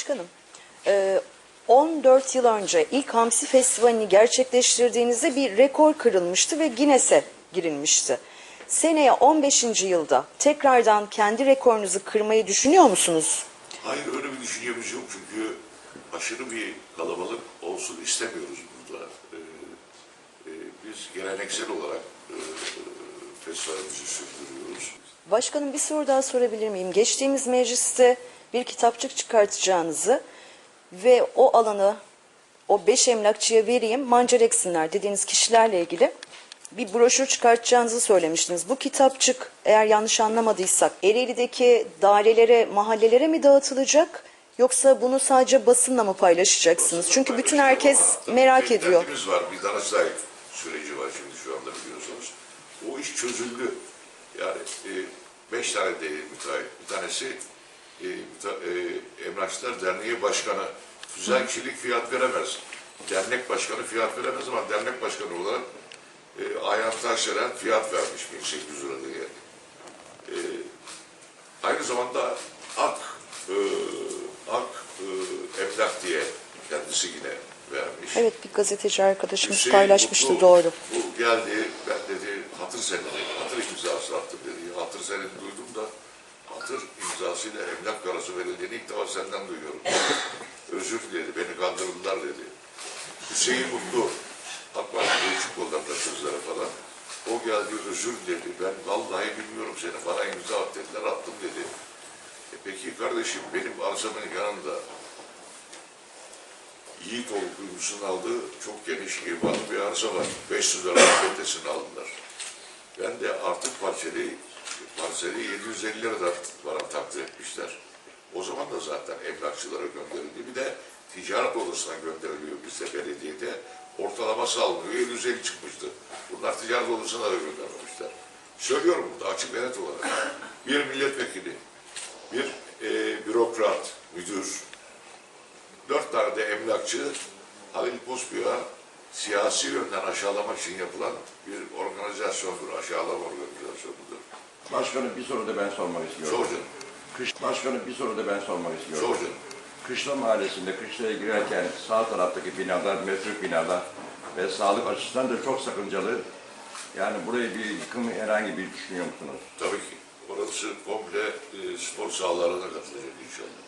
Çıkalım. Ee, 14 yıl önce ilk Hamsi Festivali'ni gerçekleştirdiğinizde bir rekor kırılmıştı ve Guinness'e girilmişti. Seneye 15. yılda tekrardan kendi rekorunuzu kırmayı düşünüyor musunuz? Hayır öyle bir düşüncemiz yok çünkü aşırı bir kalabalık olsun istemiyoruz burada. Ee, e, biz geleneksel olarak e, festivalimizi sürdürüyoruz. Başkanım bir soru daha sorabilir miyim? Geçtiğimiz mecliste bir kitapçık çıkartacağınızı ve o alanı o beş emlakçıya vereyim mancar eksinler dediğiniz kişilerle ilgili bir broşür çıkartacağınızı söylemiştiniz. Bu kitapçık eğer yanlış anlamadıysak Ereğli'deki dairelere, mahallelere mi dağıtılacak yoksa bunu sadece basınla mı paylaşacaksınız? Çünkü bütün herkes merak ediyor. beklentimiz var. Bir Danıştay süreci var şimdi şu anda biliyorsunuz. O iş çözüldü. Yani e, beş tane değil müteahhit. Bir tanesi e, e, Emlakçılar Derneği Başkanı. Güzel kişilik fiyat veremez. Dernek başkanı fiyat veremez ama dernek başkanı olarak e, Ayhan Taşdelen fiyat vermiş 1800 lira diye. E, aynı zamanda Ak e, Ak e, Emlak diye kendisi yine vermiş. Evet bir gazeteci arkadaşımız Hüseyin paylaşmıştı Mutlu, doğru. Bu geldi, ben dedi hatır senedi, hatır imzası attım dedi. Hatır senedi duydum da hatır imzasıyla emlak parası verildiğini ilk defa senden duyuyorum. Özür dedi, beni kandırdılar dedi. Hüseyin Mutlu, AK Parti değişik kollarında sözlere falan. O geldi özür dedi, ben vallahi bilmiyorum seni falan imza at dediler, attım dedi. E peki kardeşim benim arsamın yanında Yiğitoğlu kuyumcusunun aldığı çok geniş irmalı bir arsa var. 500 lira ötesini aldılar. Ben de artık parçeli, parseli 750 liradan bana takdir etmişler. O zaman da zaten emlakçılara gönderildi. Bir de ticaret odasına gönderiliyor bizde belediyede. Ortalaması alınıyor. 750 çıkmıştı. Bunlar ticaret odasına da göndermemişler. Söylüyorum burada açık net olarak. Bir milletvekili, bir e, bürokrat, müdür, dört tane de emlakçı Halil Pospiy'a siyasi yönden aşağılamak için yapılan bir organizasyondur, aşağılama organizasyonudur. Başkanım bir soru da ben sormak istiyorum. Sor canım, Kış, başkanım bir soru da ben sormak istiyorum. sor canım. Kışla mahallesinde kışlaya girerken sağ taraftaki binalar metruk binalar ve sağlık açısından da çok sakıncalı. Yani burayı bir yıkım herhangi bir düşünüyor musunuz? Tabii ki orası komple e, spor sahalarına katılacak inşallah.